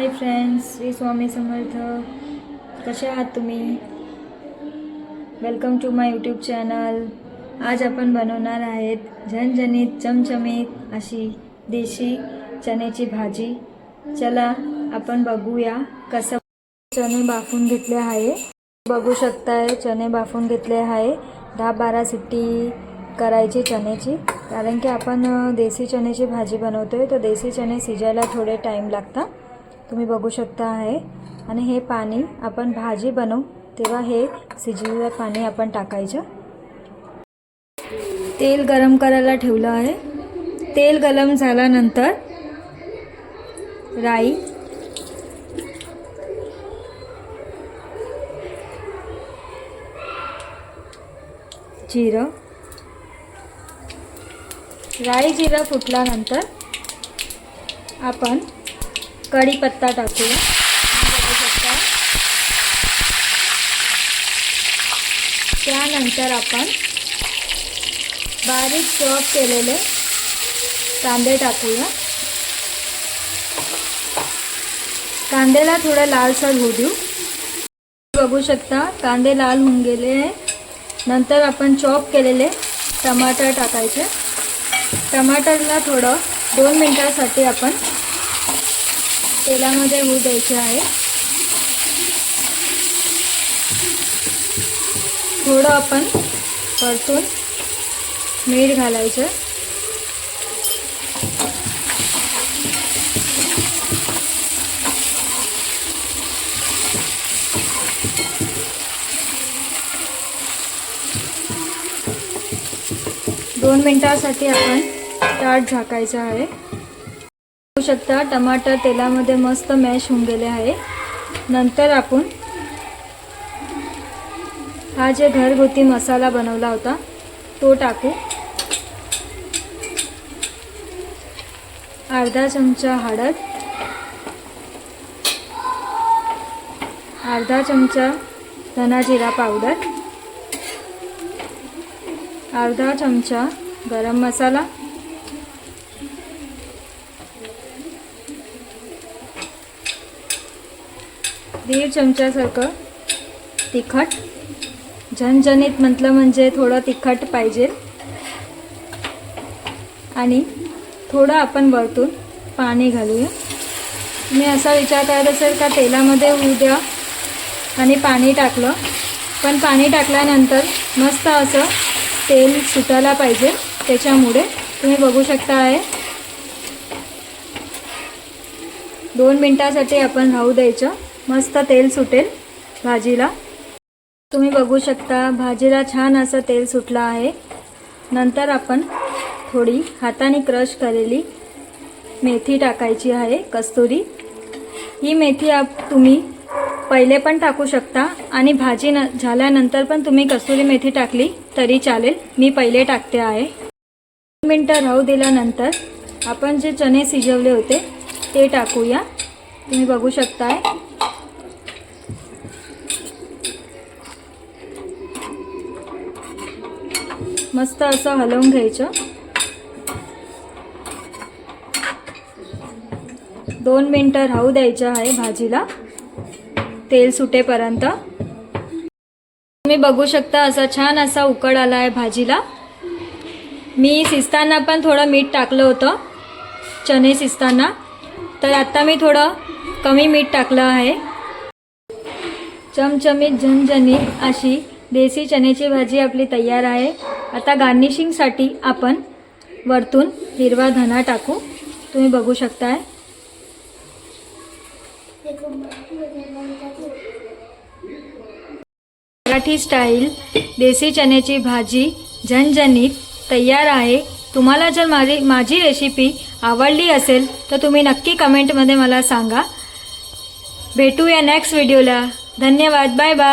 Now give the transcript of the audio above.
Hi friends Shri Swami Samarth. कसे आहात तुम्ही? Welcome to my YouTube channel आज आपण बनवणार आहेत झणझणीत चमचमीत अशी देशी चण्याची भाजी. चला आपण बघूया कसं चणे बाफून घेतले आहे. बघू शकताय चणे बाफून घेतले आहे. दहा बारा सिट्टी करायची चण्याची. कारण की आपण देसी देशी चण्याची भाजी बनवतोय तर देशी चणे शिजायला थोडे टाईम लागतात. तुम्ही बघू शकता आहे. आणि हे पाणी आपण भाजी बनवू. तेव्हा हे शिजलेलं पाणी आपण टाकायचं. तेल गरम करायला ठेवलं आहे. तेल गरम झाल्यानंतर राई. जिरं. राई जिरं फुटल्यानंतर आपण कढीपत्ता टाकूया. बघू शकता. त्यानंतर आपण बारीक चॉप केलेले कांदे टाकूया. कांद्याला थोडं लालसर होऊ देऊ. बघू शकता कांदे लाल होऊन गेले आहे. नंतर आपण चॉप केलेले टमाटर टाकायचे. टमाटरला थोडं दोन मिनटासाठी आपण तेलामध्ये होऊ द्यायचे आहे. थोडं आपण परतून मीठ घालायचं. दोन मिनटासाठी आपण ताट झाकायचं आहे. शकता. टमाटर तेलामध्ये मस्त मॅश होऊन गेले आहे. नंतर आपण हा जे घरगुती मसाला बनवला होता तो टाकू. अर्धा चमचा हळद. अर्धा चमचा धना जिरा पावडर अर्धा चमचा गरम मसाला. दीड चमच्यासारखं तिखट. झणझणीत म्हटलं म्हणजे थोडं तिखट पाहिजे. आणि थोडं आपण वरतून पाणी घालूया. मी असा विचार करत असेल का तेलामध्ये होऊ द्या. आणि पाणी टाकलं. पण पाणी टाकल्यानंतर मस्त असं तेल सुटायला पाहिजे. त्याच्यामुळे तुम्ही बघू शकता आहे. दोन मिनटासाठी आपण राहू द्यायचं. मस्त तेल सुटेल भाजीला. तुम्ही बघू शकता भाजीला छान असं तेल सुटलं आहे. नंतर आपण थोडी हाताने क्रश केलेली मेथी टाकायची आहे कस्तुरी. ही मेथी आप तुम्ही पहिले पण टाकू शकता आणि भाजी न झाल्यानंतर पण तुम्ही कस्तुरी मेथी टाकली तरी चालेल. मी पहिले टाकते आहे. दोन मिनटं राहू दिल्यानंतर आपण जे चणे शिजवले होते ते टाकूया. तुम्ही बघू शकताय. मस्त असं हलवून घ्यायचं. दोन मिनटं राहू द्यायचं आहे भाजीला. तेल सुटेपर्यंत. तुम्ही बघू शकता असा छान असा उकड आला आहे भाजीला. मी शिजताना पण थोडं मीठ टाकलं होतं. चणे शिजताना तर आत्ता मी थोडं कमी मीठ टाकलं आहे. चमचमीत झणझणीत अशी देसी चण्याची भाजी आपली तयार आहे. आता गार्निशिंगसाठी आपण वरतून हिरवा धना टाकू. तुम्ही बघू शकताय. मराठी स्टाईल देसी चण्याची भाजी झणझणीत तयार आहे. तुम्हाला जर माझी माझी रेसिपी आवडली असेल तर तुम्ही नक्की कमेंटमध्ये मला सांगा. भेटूया नेक्स्ट व्हिडिओला धन्यवाद. Bye bye